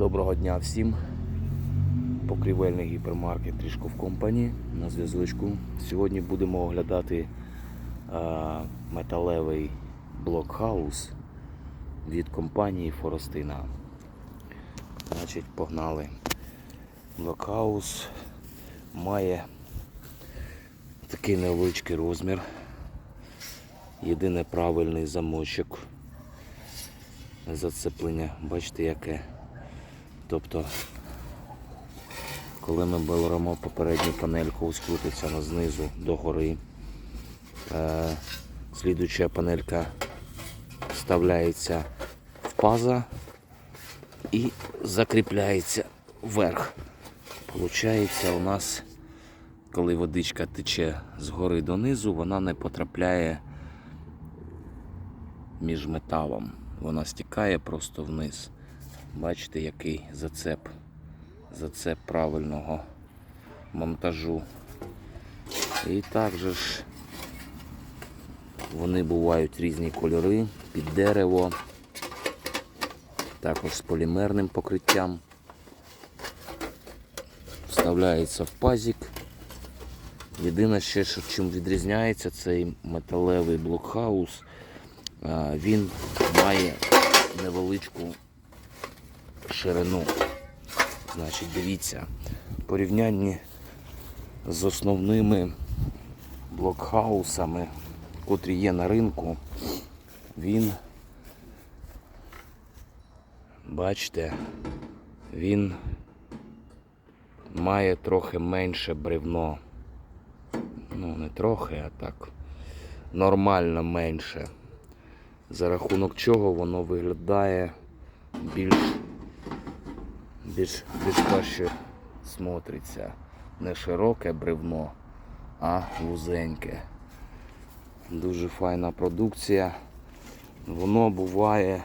Доброго дня всім. Покрівельний гіпермаркет Трішков Компані на зв'язочку. Сьогодні будемо оглядати е, металевий блокхаус від компанії Форостина. Значить, погнали. Блокхаус має такий невеличкий розмір. Єдине правильний замочок зацеплення. Бачите, яке. Тобто, коли ми беремо попередню панельку, скрутиться вона знизу до гори. Е, слідуюча панелька вставляється в паза і закріпляється вверх. Получається, у нас, коли водичка тече з гори донизу, вона не потрапляє між металом. Вона стікає просто вниз. Бачите, який зацеп. Зацеп правильного монтажу. І також ж вони бувають різні кольори під дерево, також з полімерним покриттям. Вставляється в пазик. Єдине ще, що чим відрізняється цей металевий блокхаус, він має невеличку ширину. Значить, дивіться, в порівнянні з основними блокхаусами, котрі є на ринку, він, бачите, він має трохи менше бревно. Ну, не трохи, а так нормально менше. За рахунок чого воно виглядає більш більш, більш краще смотриться. Не широке бревно, а вузеньке. Дуже файна продукція. Воно буває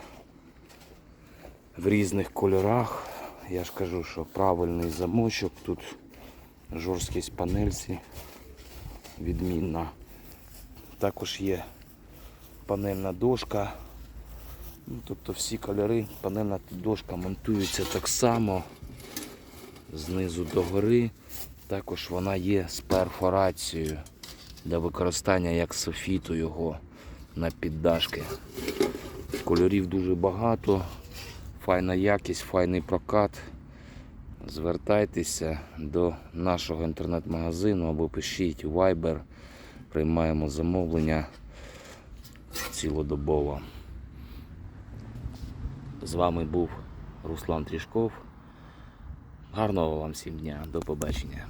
в різних кольорах. Я ж кажу, що правильний замочок, тут жорсткість панельці відмінна. Також є панельна дошка. Ну, тобто всі кольори, панельна дошка монтується так само знизу до гори. Також вона є з перфорацією для використання як софіту його на піддашки. Кольорів дуже багато, файна якість, файний прокат. Звертайтеся до нашого інтернет-магазину або пишіть Viber. Приймаємо замовлення цілодобово. З вами був Руслан Трішков. Гарного вам всім дня. До побачення.